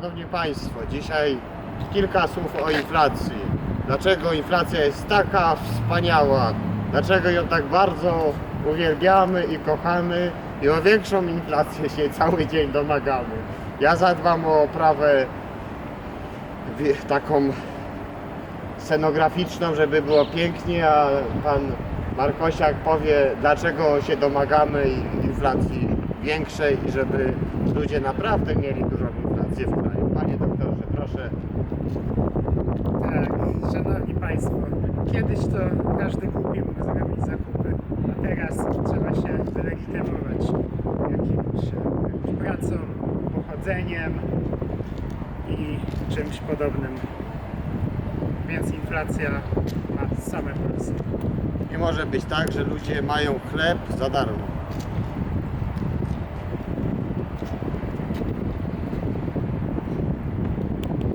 Szanowni Państwo, dzisiaj kilka słów o inflacji. Dlaczego inflacja jest taka wspaniała? Dlaczego ją tak bardzo uwielbiamy i kochamy i o większą inflację się cały dzień domagamy? Ja zadbam o oprawę taką scenograficzną, żeby było pięknie, a pan Markosiak powie, dlaczego się domagamy inflacji większej i żeby ludzie naprawdę mieli dużą inflację w kraju. Panie doktorze, proszę. Tak, szanowni państwo, kiedyś to każdy kupił mógł zrobić zakupy, a teraz trzeba się wylegitymować jakimś, pracą, pochodzeniem i czymś podobnym. Więc inflacja ma same plusy. Nie może być tak, że ludzie mają chleb za darmo.